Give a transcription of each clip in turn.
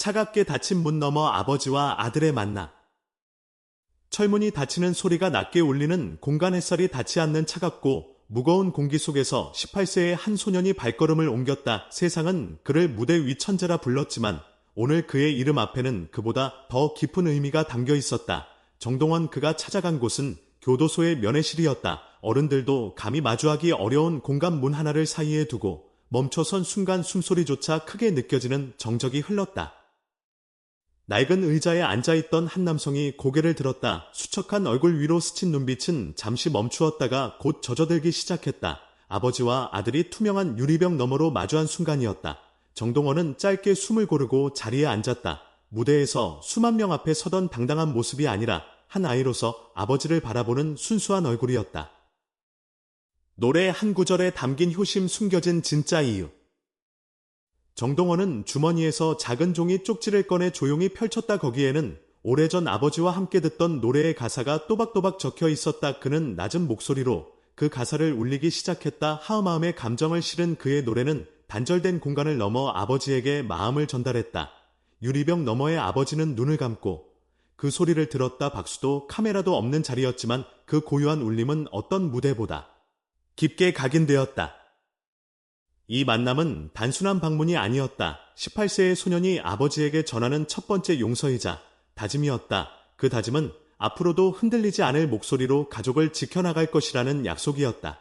차갑게 닫힌 문 너머 아버지와 아들의 만남. 철문이 닫히는 소리가 낮게 울리는 공간 햇살이 닿지 않는 차갑고 무거운 공기 속에서 18세의 한 소년이 발걸음을 옮겼다. 세상은 그를 무대 위 천재라 불렀지만 오늘 그의 이름 앞에는 그보다 더 깊은 의미가 담겨 있었다. 정동원 그가 찾아간 곳은 교도소의 면회실이었다. 어른들도 감히 마주하기 어려운 공간 문 하나를 사이에 두고 멈춰선 순간 숨소리조차 크게 느껴지는 정적이 흘렀다. 낡은 의자에 앉아있던 한 남성이 고개를 들었다. 수척한 얼굴 위로 스친 눈빛은 잠시 멈추었다가 곧 젖어들기 시작했다. 아버지와 아들이 투명한 유리병 너머로 마주한 순간이었다. 정동원은 짧게 숨을 고르고 자리에 앉았다. 무대에서 수만 명 앞에 서던 당당한 모습이 아니라 한 아이로서 아버지를 바라보는 순수한 얼굴이었다. 노래 한 구절에 담긴 효심 숨겨진 진짜 이유. 정동원은 주머니에서 작은 종이 쪽지를 꺼내 조용히 펼쳤다 거기에는 오래전 아버지와 함께 듣던 노래의 가사가 또박또박 적혀 있었다. 그는 낮은 목소리로 그 가사를 울리기 시작했다. 하마음의 감정을 실은 그의 노래는 단절된 공간을 넘어 아버지에게 마음을 전달했다. 유리병 너머의 아버지는 눈을 감고 그 소리를 들었다. 박수도 카메라도 없는 자리였지만 그 고요한 울림은 어떤 무대보다 깊게 각인되었다. 이 만남은 단순한 방문이 아니었다. 18세의 소년이 아버지에게 전하는 첫 번째 용서이자 다짐이었다. 그 다짐은 앞으로도 흔들리지 않을 목소리로 가족을 지켜나갈 것이라는 약속이었다.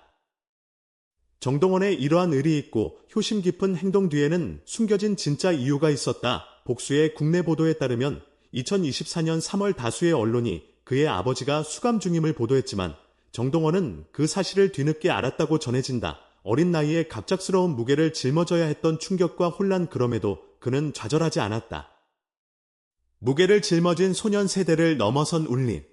정동원의 이러한 의리 있고 효심 깊은 행동 뒤에는 숨겨진 진짜 이유가 있었다. 복수의 국내 보도에 따르면 2024년 3월 다수의 언론이 그의 아버지가 수감 중임을 보도했지만 정동원은 그 사실을 뒤늦게 알았다고 전해진다. 어린 나이에 갑작스러운 무게를 짊어져야 했던 충격과 혼란 그럼에도 그는 좌절하지 않았다. 무게를 짊어진 소년 세대를 넘어선 울림.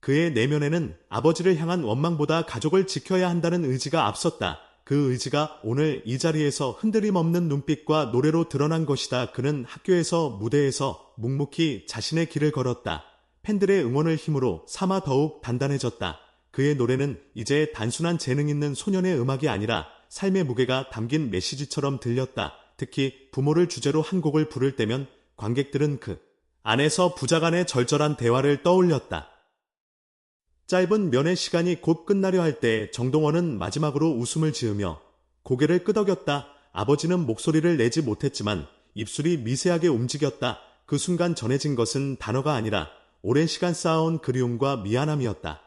그의 내면에는 아버지를 향한 원망보다 가족을 지켜야 한다는 의지가 앞섰다. 그 의지가 오늘 이 자리에서 흔들림 없는 눈빛과 노래로 드러난 것이다. 그는 학교에서 무대에서 묵묵히 자신의 길을 걸었다. 팬들의 응원을 힘으로 삼아 더욱 단단해졌다. 그의 노래는 이제 단순한 재능 있는 소년의 음악이 아니라 삶의 무게가 담긴 메시지처럼 들렸다. 특히 부모를 주제로 한 곡을 부를 때면 관객들은 그 안에서 부자 간의 절절한 대화를 떠올렸다. 짧은 면회 시간이 곧 끝나려 할 때 정동원은 마지막으로 웃음을 지으며 고개를 끄덕였다. 아버지는 목소리를 내지 못했지만 입술이 미세하게 움직였다. 그 순간 전해진 것은 단어가 아니라 오랜 시간 쌓아온 그리움과 미안함이었다.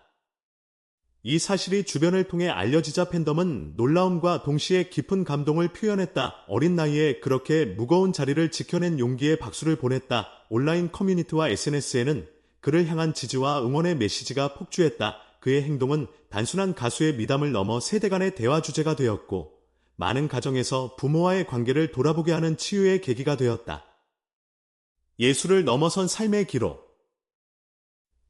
이 사실이 주변을 통해 알려지자 팬덤은 놀라움과 동시에 깊은 감동을 표현했다. 어린 나이에 그렇게 무거운 자리를 지켜낸 용기에 박수를 보냈다. 온라인 커뮤니티와 SNS에는 그를 향한 지지와 응원의 메시지가 폭주했다. 그의 행동은 단순한 가수의 미담을 넘어 세대 간의 대화 주제가 되었고 많은 가정에서 부모와의 관계를 돌아보게 하는 치유의 계기가 되었다. 예술을 넘어선 삶의 기록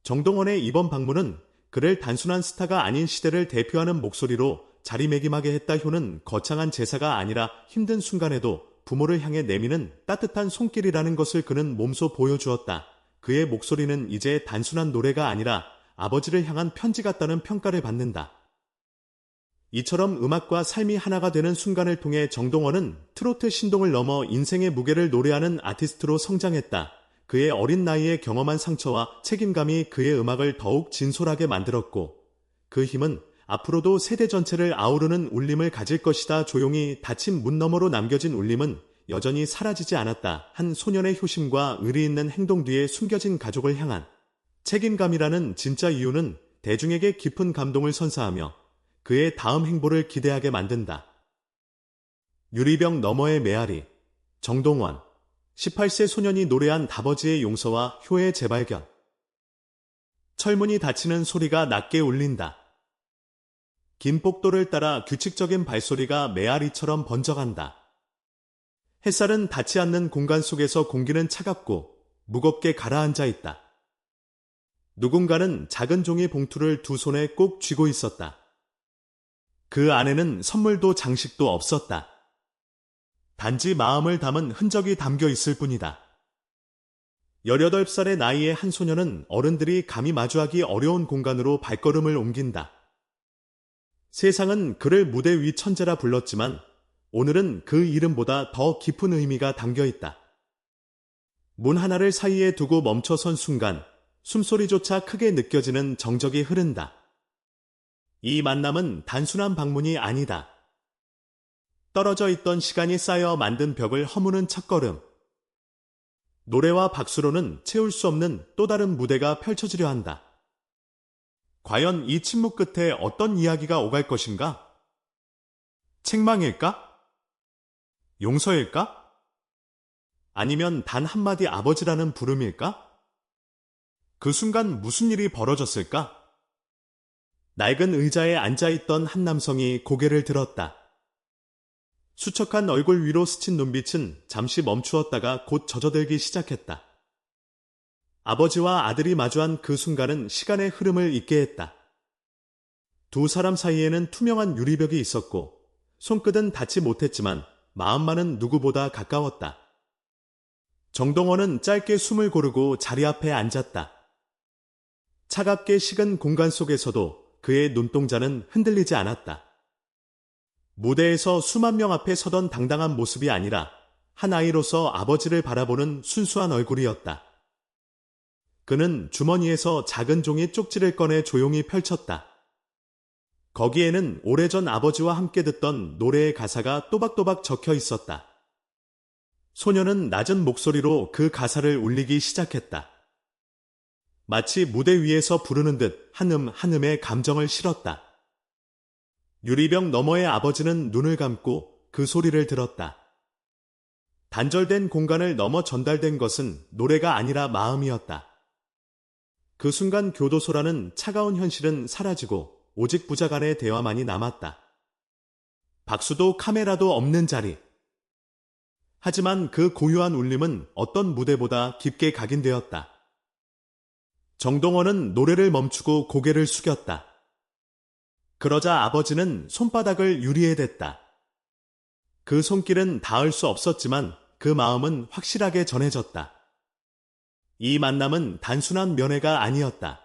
정동원의 이번 방문은 그를 단순한 스타가 아닌 시대를 대표하는 목소리로 자리매김하게 했다 효는 거창한 제사가 아니라 힘든 순간에도 부모를 향해 내미는 따뜻한 손길이라는 것을 그는 몸소 보여주었다. 그의 목소리는 이제 단순한 노래가 아니라 아버지를 향한 편지 같다는 평가를 받는다. 이처럼 음악과 삶이 하나가 되는 순간을 통해 정동원은 트로트 신동을 넘어 인생의 무게를 노래하는 아티스트로 성장했다. 그의 어린 나이에 경험한 상처와 책임감이 그의 음악을 더욱 진솔하게 만들었고 그 힘은 앞으로도 세대 전체를 아우르는 울림을 가질 것이다. 조용히 닫힌 문 너머로 남겨진 울림은 여전히 사라지지 않았다. 한 소년의 효심과 의리 있는 행동 뒤에 숨겨진 가족을 향한 책임감이라는 진짜 이유는 대중에게 깊은 감동을 선사하며 그의 다음 행보를 기대하게 만든다. 유리병 너머의 메아리 정동원 18세 소년이 노래한 다버지의 용서와 효의 재발견. 철문이 닫히는 소리가 낮게 울린다. 긴 복도를 따라 규칙적인 발소리가 메아리처럼 번져간다. 햇살은 닿지 않는 공간 속에서 공기는 차갑고 무겁게 가라앉아 있다. 누군가는 작은 종이 봉투를 두 손에 꼭 쥐고 있었다. 그 안에는 선물도 장식도 없었다. 단지 마음을 담은 흔적이 담겨 있을 뿐이다. 18살의 나이의 한 소녀는 어른들이 감히 마주하기 어려운 공간으로 발걸음을 옮긴다. 세상은 그를 무대 위 천재라 불렀지만 오늘은 그 이름보다 더 깊은 의미가 담겨 있다. 문 하나를 사이에 두고 멈춰 선 순간 숨소리조차 크게 느껴지는 정적이 흐른다. 이 만남은 단순한 방문이 아니다. 떨어져 있던 시간이 쌓여 만든 벽을 허무는 첫걸음. 노래와 박수로는 채울 수 없는 또 다른 무대가 펼쳐지려 한다. 과연 이 침묵 끝에 어떤 이야기가 오갈 것인가? 책망일까? 용서일까? 아니면 단 한마디 아버지라는 부름일까? 그 순간 무슨 일이 벌어졌을까? 낡은 의자에 앉아있던 한 남성이 고개를 들었다. 수척한 얼굴 위로 스친 눈빛은 잠시 멈추었다가 곧 젖어들기 시작했다. 아버지와 아들이 마주한 그 순간은 시간의 흐름을 잊게 했다. 두 사람 사이에는 투명한 유리벽이 있었고 손끝은 닿지 못했지만 마음만은 누구보다 가까웠다. 정동원은 짧게 숨을 고르고 자리 앞에 앉았다. 차갑게 식은 공간 속에서도 그의 눈동자는 흔들리지 않았다. 무대에서 수만 명 앞에 서던 당당한 모습이 아니라 한 아이로서 아버지를 바라보는 순수한 얼굴이었다. 그는 주머니에서 작은 종이 쪽지를 꺼내 조용히 펼쳤다. 거기에는 오래전 아버지와 함께 듣던 노래의 가사가 또박또박 적혀 있었다. 소녀는 낮은 목소리로 그 가사를 울리기 시작했다. 마치 무대 위에서 부르는 듯 한음 한음의 감정을 실었다. 유리병 너머의 아버지는 눈을 감고 그 소리를 들었다. 단절된 공간을 넘어 전달된 것은 노래가 아니라 마음이었다. 그 순간 교도소라는 차가운 현실은 사라지고 오직 부자 간의 대화만이 남았다. 박수도 카메라도 없는 자리. 하지만 그 고요한 울림은 어떤 무대보다 깊게 각인되었다. 정동원은 노래를 멈추고 고개를 숙였다. 그러자 아버지는 손바닥을 유리에 댔다. 그 손길은 닿을 수 없었지만 그 마음은 확실하게 전해졌다. 이 만남은 단순한 면회가 아니었다.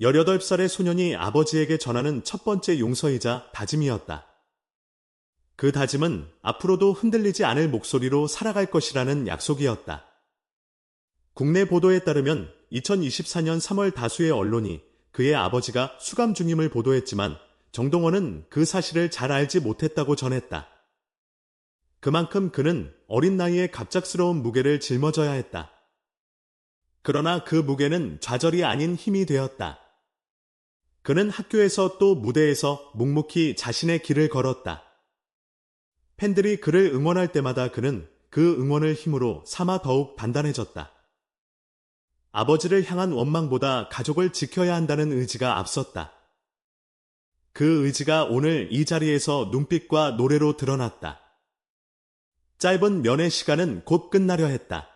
18살의 소년이 아버지에게 전하는 첫 번째 용서이자 다짐이었다. 그 다짐은 앞으로도 흔들리지 않을 목소리로 살아갈 것이라는 약속이었다. 국내 보도에 따르면 2024년 3월 다수의 언론이 그의 아버지가 수감 중임을 보도했지만 정동원은 그 사실을 잘 알지 못했다고 전했다. 그만큼 그는 어린 나이에 갑작스러운 무게를 짊어져야 했다. 그러나 그 무게는 좌절이 아닌 힘이 되었다. 그는 학교에서 또 무대에서 묵묵히 자신의 길을 걸었다. 팬들이 그를 응원할 때마다 그는 그 응원을 힘으로 삼아 더욱 단단해졌다. 아버지를 향한 원망보다 가족을 지켜야 한다는 의지가 앞섰다. 그 의지가 오늘 이 자리에서 눈빛과 노래로 드러났다. 짧은 면회 시간은 곧 끝나려 했다.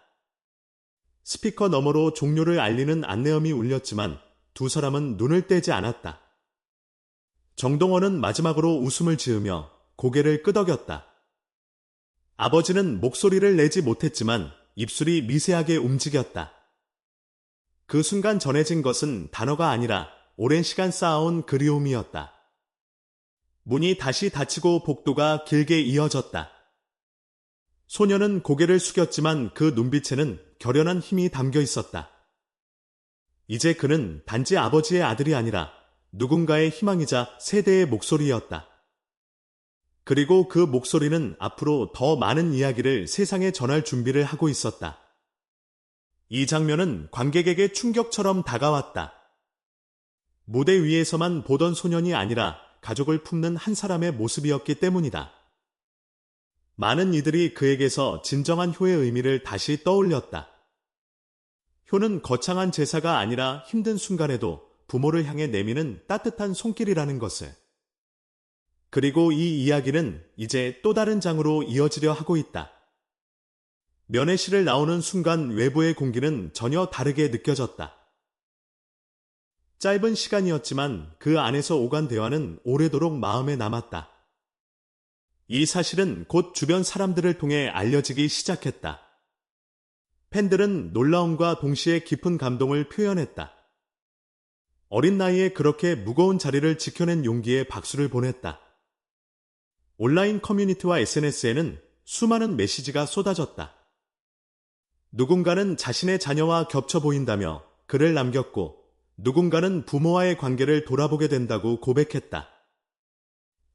스피커 너머로 종료를 알리는 안내음이 울렸지만 두 사람은 눈을 떼지 않았다. 정동원은 마지막으로 웃음을 지으며 고개를 끄덕였다. 아버지는 목소리를 내지 못했지만 입술이 미세하게 움직였다. 그 순간 전해진 것은 단어가 아니라 오랜 시간 쌓아온 그리움이었다. 문이 다시 닫히고 복도가 길게 이어졌다. 소녀는 고개를 숙였지만 그 눈빛에는 결연한 힘이 담겨 있었다. 이제 그는 단지 아버지의 아들이 아니라 누군가의 희망이자 세대의 목소리였다. 그리고 그 목소리는 앞으로 더 많은 이야기를 세상에 전할 준비를 하고 있었다. 이 장면은 관객에게 충격처럼 다가왔다. 무대 위에서만 보던 소년이 아니라 가족을 품는 한 사람의 모습이었기 때문이다. 많은 이들이 그에게서 진정한 효의 의미를 다시 떠올렸다. 효는 거창한 제사가 아니라 힘든 순간에도 부모를 향해 내미는 따뜻한 손길이라는 것을. 그리고 이 이야기는 이제 또 다른 장으로 이어지려 하고 있다. 면회실을 나오는 순간 외부의 공기는 전혀 다르게 느껴졌다. 짧은 시간이었지만 그 안에서 오간 대화는 오래도록 마음에 남았다. 이 사실은 곧 주변 사람들을 통해 알려지기 시작했다. 팬들은 놀라움과 동시에 깊은 감동을 표현했다. 어린 나이에 그렇게 무거운 자리를 지켜낸 용기에 박수를 보냈다. 온라인 커뮤니티와 SNS에는 수많은 메시지가 쏟아졌다. 누군가는 자신의 자녀와 겹쳐 보인다며 글을 남겼고 누군가는 부모와의 관계를 돌아보게 된다고 고백했다.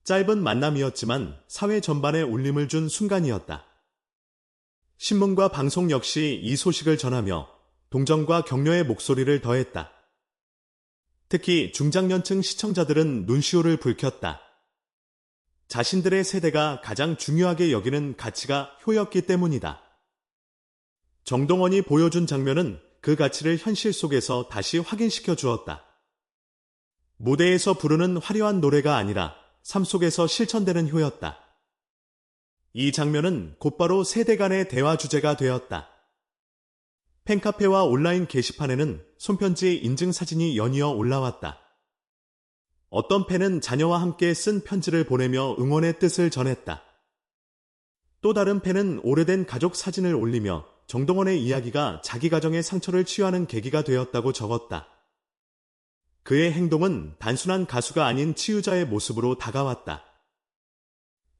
짧은 만남이었지만 사회 전반에 울림을 준 순간이었다. 신문과 방송 역시 이 소식을 전하며 동정과 격려의 목소리를 더했다. 특히 중장년층 시청자들은 눈시울을 붉혔다. 자신들의 세대가 가장 중요하게 여기는 가치가 효였기 때문이다. 정동원이 보여준 장면은 그 가치를 현실 속에서 다시 확인시켜 주었다. 무대에서 부르는 화려한 노래가 아니라 삶 속에서 실천되는 효였다. 이 장면은 곧바로 세대 간의 대화 주제가 되었다. 팬카페와 온라인 게시판에는 손편지 인증 사진이 연이어 올라왔다. 어떤 팬은 자녀와 함께 쓴 편지를 보내며 응원의 뜻을 전했다. 또 다른 팬은 오래된 가족 사진을 올리며 정동원의 이야기가 자기 가정의 상처를 치유하는 계기가 되었다고 적었다. 그의 행동은 단순한 가수가 아닌 치유자의 모습으로 다가왔다.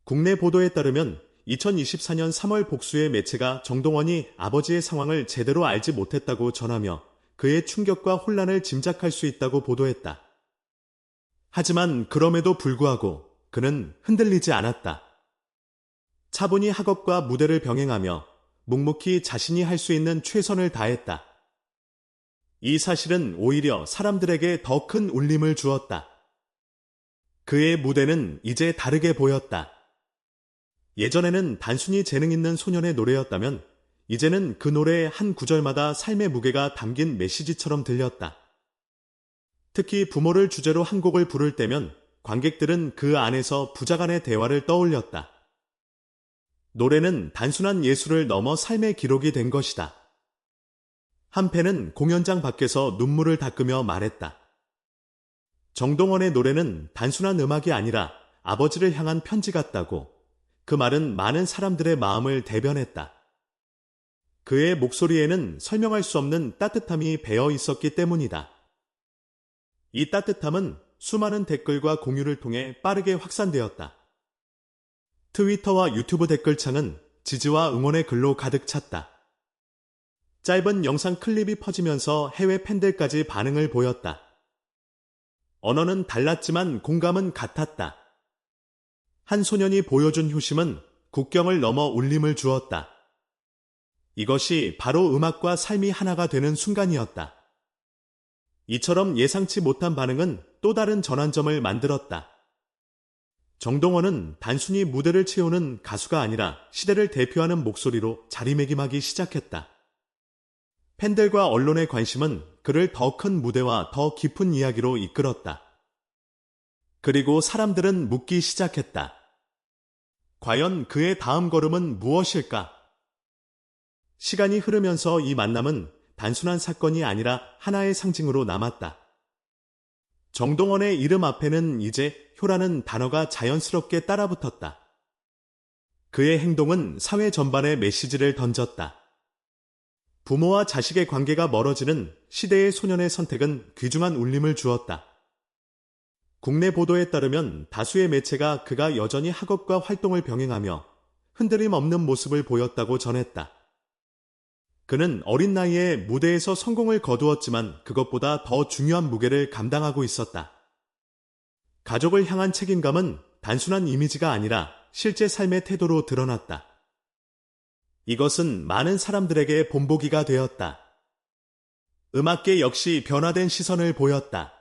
국내 보도에 따르면 2024년 3월 복수의 매체가 정동원이 아버지의 상황을 제대로 알지 못했다고 전하며 그의 충격과 혼란을 짐작할 수 있다고 보도했다. 하지만 그럼에도 불구하고 그는 흔들리지 않았다. 차분히 학업과 무대를 병행하며 묵묵히 자신이 할 수 있는 최선을 다했다. 이 사실은 오히려 사람들에게 더 큰 울림을 주었다. 그의 무대는 이제 다르게 보였다. 예전에는 단순히 재능 있는 소년의 노래였다면 이제는 그 노래의 한 구절마다 삶의 무게가 담긴 메시지처럼 들렸다. 특히 부모를 주제로 한 곡을 부를 때면 관객들은 그 안에서 부자간의 대화를 떠올렸다. 노래는 단순한 예술을 넘어 삶의 기록이 된 것이다. 한 팬은 공연장 밖에서 눈물을 닦으며 말했다. 정동원의 노래는 단순한 음악이 아니라 아버지를 향한 편지 같다고 그 말은 많은 사람들의 마음을 대변했다. 그의 목소리에는 설명할 수 없는 따뜻함이 배어 있었기 때문이다. 이 따뜻함은 수많은 댓글과 공유를 통해 빠르게 확산되었다. 트위터와 유튜브 댓글창은 지지와 응원의 글로 가득 찼다. 짧은 영상 클립이 퍼지면서 해외 팬들까지 반응을 보였다. 언어는 달랐지만 공감은 같았다. 한 소년이 보여준 효심은 국경을 넘어 울림을 주었다. 이것이 바로 음악과 삶이 하나가 되는 순간이었다. 이처럼 예상치 못한 반응은 또 다른 전환점을 만들었다. 정동원은 단순히 무대를 채우는 가수가 아니라 시대를 대표하는 목소리로 자리매김하기 시작했다. 팬들과 언론의 관심은 그를 더 큰 무대와 더 깊은 이야기로 이끌었다. 그리고 사람들은 묻기 시작했다. 과연 그의 다음 걸음은 무엇일까? 시간이 흐르면서 이 만남은 단순한 사건이 아니라 하나의 상징으로 남았다. 정동원의 이름 앞에는 이제 효라는 단어가 자연스럽게 따라붙었다. 그의 행동은 사회 전반에 메시지를 던졌다. 부모와 자식의 관계가 멀어지는 시대의 소년의 선택은 귀중한 울림을 주었다. 국내 보도에 따르면 다수의 매체가 그가 여전히 학업과 활동을 병행하며 흔들림 없는 모습을 보였다고 전했다. 그는 어린 나이에 무대에서 성공을 거두었지만 그것보다 더 중요한 무게를 감당하고 있었다. 가족을 향한 책임감은 단순한 이미지가 아니라 실제 삶의 태도로 드러났다. 이것은 많은 사람들에게 본보기가 되었다. 음악계 역시 변화된 시선을 보였다.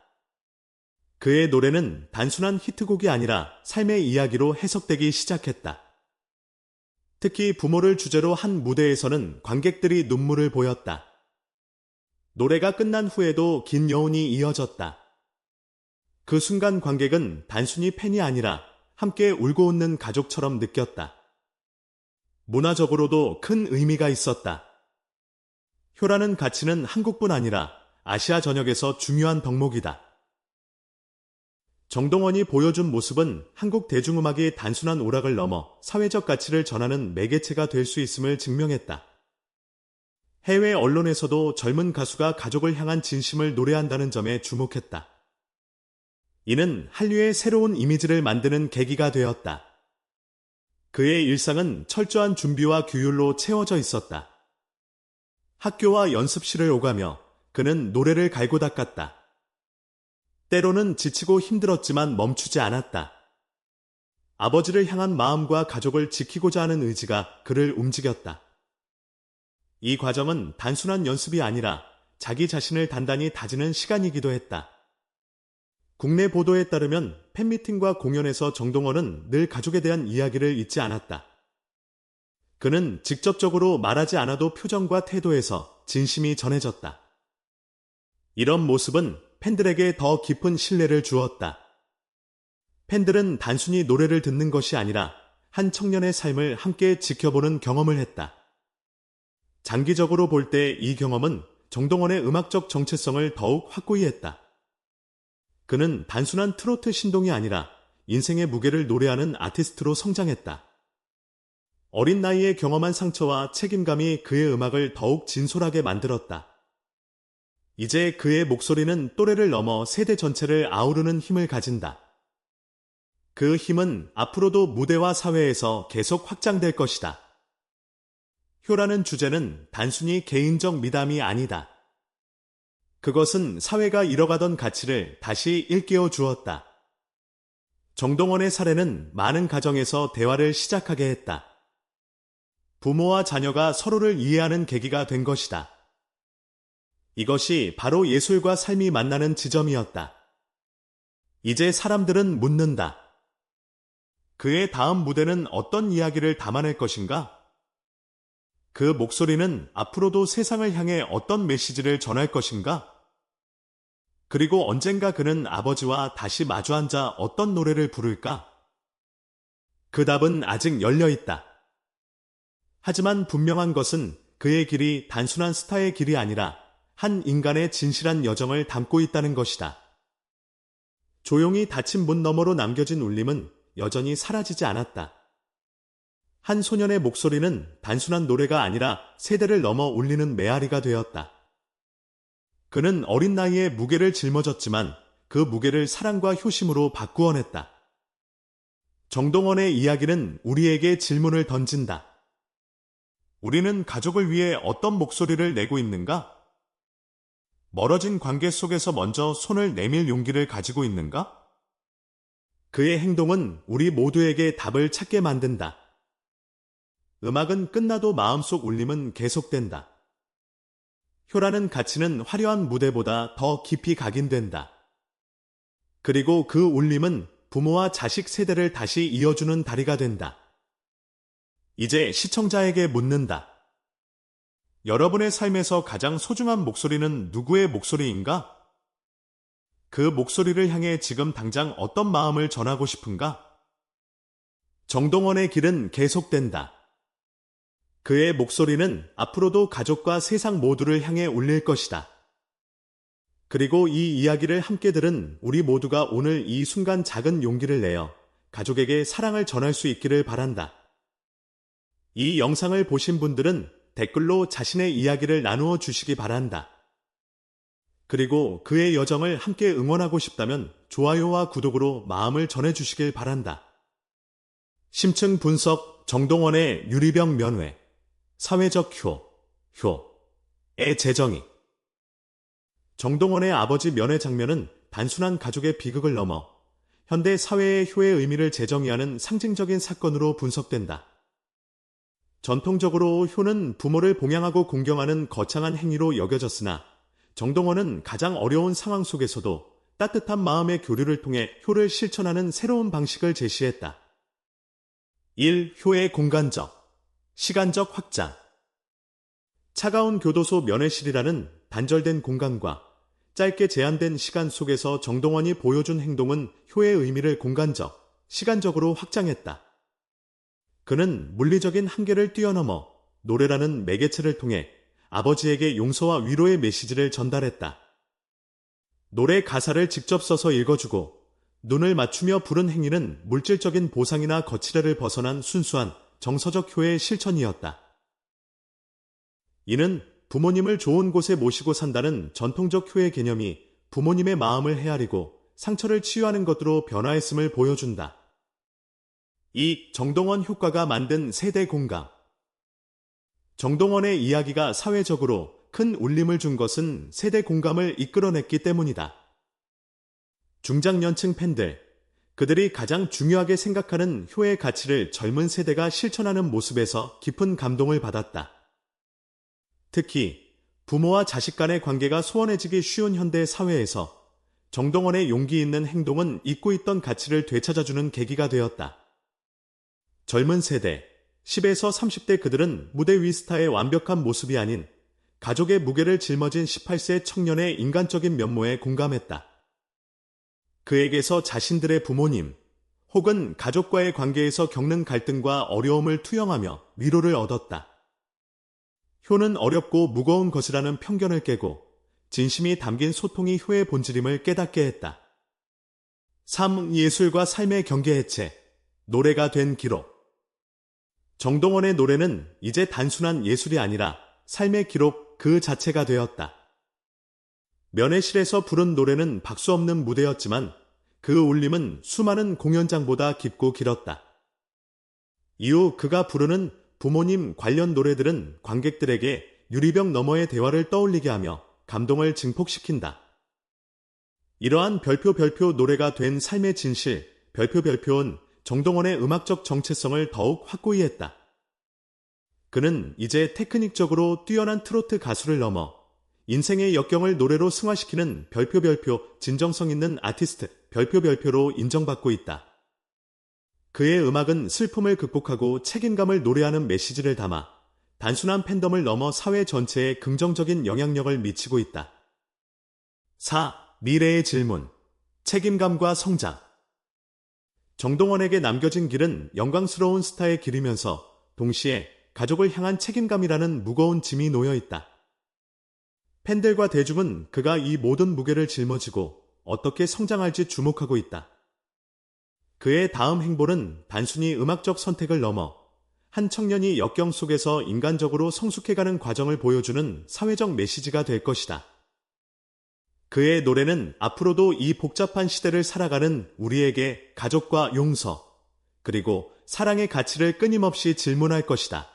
그의 노래는 단순한 히트곡이 아니라 삶의 이야기로 해석되기 시작했다. 특히 부모를 주제로 한 무대에서는 관객들이 눈물을 보였다. 노래가 끝난 후에도 긴 여운이 이어졌다. 그 순간 관객은 단순히 팬이 아니라 함께 울고 웃는 가족처럼 느꼈다. 문화적으로도 큰 의미가 있었다. 효라는 가치는 한국뿐 아니라 아시아 전역에서 중요한 덕목이다. 정동원이 보여준 모습은 한국 대중음악이 단순한 오락을 넘어 사회적 가치를 전하는 매개체가 될 수 있음을 증명했다. 해외 언론에서도 젊은 가수가 가족을 향한 진심을 노래한다는 점에 주목했다. 이는 한류의 새로운 이미지를 만드는 계기가 되었다. 그의 일상은 철저한 준비와 규율로 채워져 있었다. 학교와 연습실을 오가며 그는 노래를 갈고 닦았다. 때로는 지치고 힘들었지만 멈추지 않았다. 아버지를 향한 마음과 가족을 지키고자 하는 의지가 그를 움직였다. 이 과정은 단순한 연습이 아니라 자기 자신을 단단히 다지는 시간이기도 했다. 국내 보도에 따르면 팬미팅과 공연에서 정동원은 늘 가족에 대한 이야기를 잊지 않았다. 그는 직접적으로 말하지 않아도 표정과 태도에서 진심이 전해졌다. 이런 모습은 팬들에게 더 깊은 신뢰를 주었다. 팬들은 단순히 노래를 듣는 것이 아니라 한 청년의 삶을 함께 지켜보는 경험을 했다. 장기적으로 볼 때 이 경험은 정동원의 음악적 정체성을 더욱 확고히 했다. 그는 단순한 트로트 신동이 아니라 인생의 무게를 노래하는 아티스트로 성장했다. 어린 나이에 경험한 상처와 책임감이 그의 음악을 더욱 진솔하게 만들었다. 이제 그의 목소리는 또래를 넘어 세대 전체를 아우르는 힘을 가진다. 그 힘은 앞으로도 무대와 사회에서 계속 확장될 것이다. 효라는 주제는 단순히 개인적 미담이 아니다. 그것은 사회가 잃어가던 가치를 다시 일깨워 주었다. 정동원의 사례는 많은 가정에서 대화를 시작하게 했다. 부모와 자녀가 서로를 이해하는 계기가 된 것이다. 이것이 바로 예술과 삶이 만나는 지점이었다. 이제 사람들은 묻는다. 그의 다음 무대는 어떤 이야기를 담아낼 것인가? 그 목소리는 앞으로도 세상을 향해 어떤 메시지를 전할 것인가? 그리고 언젠가 그는 아버지와 다시 마주 앉아 어떤 노래를 부를까? 그 답은 아직 열려 있다. 하지만 분명한 것은 그의 길이 단순한 스타의 길이 아니라 한 인간의 진실한 여정을 담고 있다는 것이다. 조용히 닫힌 문 너머로 남겨진 울림은 여전히 사라지지 않았다. 한 소년의 목소리는 단순한 노래가 아니라 세대를 넘어 울리는 메아리가 되었다. 그는 어린 나이에 무게를 짊어졌지만 그 무게를 사랑과 효심으로 바꾸어냈다. 정동원의 이야기는 우리에게 질문을 던진다. 우리는 가족을 위해 어떤 목소리를 내고 있는가? 멀어진 관계 속에서 먼저 손을 내밀 용기를 가지고 있는가? 그의 행동은 우리 모두에게 답을 찾게 만든다. 음악은 끝나도 마음속 울림은 계속된다. 효라는 가치는 화려한 무대보다 더 깊이 각인된다. 그리고 그 울림은 부모와 자식 세대를 다시 이어주는 다리가 된다. 이제 시청자에게 묻는다. 여러분의 삶에서 가장 소중한 목소리는 누구의 목소리인가? 그 목소리를 향해 지금 당장 어떤 마음을 전하고 싶은가? 정동원의 길은 계속된다. 그의 목소리는 앞으로도 가족과 세상 모두를 향해 울릴 것이다. 그리고 이 이야기를 함께 들은 우리 모두가 오늘 이 순간 작은 용기를 내어 가족에게 사랑을 전할 수 있기를 바란다. 이 영상을 보신 분들은 댓글로 자신의 이야기를 나누어 주시기 바란다. 그리고 그의 여정을 함께 응원하고 싶다면 좋아요와 구독으로 마음을 전해주시길 바란다. 심층 분석 정동원의 유리병 면회 사회적 효, 효의 재정의 정동원의 아버지 면회 장면은 단순한 가족의 비극을 넘어 현대 사회의 효의 의미를 재정의하는 상징적인 사건으로 분석된다. 전통적으로 효는 부모를 봉양하고 공경하는 거창한 행위로 여겨졌으나 정동원은 가장 어려운 상황 속에서도 따뜻한 마음의 교류를 통해 효를 실천하는 새로운 방식을 제시했다. 1. 효의 공간적 시간적 확장 차가운 교도소 면회실이라는 단절된 공간과 짧게 제한된 시간 속에서 정동원이 보여준 행동은 효의 의미를 공간적, 시간적으로 확장했다. 그는 물리적인 한계를 뛰어넘어 노래라는 매개체를 통해 아버지에게 용서와 위로의 메시지를 전달했다. 노래 가사를 직접 써서 읽어주고 눈을 맞추며 부른 행위는 물질적인 보상이나 거치대를 벗어난 순수한 정서적 효의 실천이었다. 이는 부모님을 좋은 곳에 모시고 산다는 전통적 효의 개념이 부모님의 마음을 헤아리고 상처를 치유하는 것으로 변화했음을 보여준다. 이 정동원 효과가 만든 세대 공감. 정동원의 이야기가 사회적으로 큰 울림을 준 것은 세대 공감을 이끌어냈기 때문이다. 중장년층 팬들, 그들이 가장 중요하게 생각하는 효의 가치를 젊은 세대가 실천하는 모습에서 깊은 감동을 받았다. 특히 부모와 자식 간의 관계가 소원해지기 쉬운 현대 사회에서 정동원의 용기 있는 행동은 잊고 있던 가치를 되찾아주는 계기가 되었다. 젊은 세대, 10에서 30대 그들은 무대 위 스타의 완벽한 모습이 아닌 가족의 무게를 짊어진 18세 청년의 인간적인 면모에 공감했다. 그에게서 자신들의 부모님 혹은 가족과의 관계에서 겪는 갈등과 어려움을 투영하며 위로를 얻었다. 효는 어렵고 무거운 것이라는 편견을 깨고 진심이 담긴 소통이 효의 본질임을 깨닫게 했다. 삶, 예술과 삶의 경계 해체, 노래가 된 기록. 정동원의 노래는 이제 단순한 예술이 아니라 삶의 기록 그 자체가 되었다. 면회실에서 부른 노래는 박수 없는 무대였지만 그 울림은 수많은 공연장보다 깊고 길었다. 이후 그가 부르는 부모님 관련 노래들은 관객들에게 유리병 너머의 대화를 떠올리게 하며 감동을 증폭시킨다. 이러한 별표 별표 노래가 된 삶의 진실, 별표 별표는 정동원의 음악적 정체성을 더욱 확고히 했다. 그는 이제 테크닉적으로 뛰어난 트로트 가수를 넘어 인생의 역경을 노래로 승화시키는 별표 별표 진정성 있는 아티스트 별표 별표로 인정받고 있다. 그의 음악은 슬픔을 극복하고 책임감을 노래하는 메시지를 담아 단순한 팬덤을 넘어 사회 전체에 긍정적인 영향력을 미치고 있다. 4. 미래의 질문. 책임감과 성장. 정동원에게 남겨진 길은 영광스러운 스타의 길이면서 동시에 가족을 향한 책임감이라는 무거운 짐이 놓여 있다. 팬들과 대중은 그가 이 모든 무게를 짊어지고 어떻게 성장할지 주목하고 있다. 그의 다음 행보는 단순히 음악적 선택을 넘어 한 청년이 역경 속에서 인간적으로 성숙해가는 과정을 보여주는 사회적 메시지가 될 것이다. 그의 노래는 앞으로도 이 복잡한 시대를 살아가는 우리에게 가족과 용서, 그리고 사랑의 가치를 끊임없이 질문할 것이다.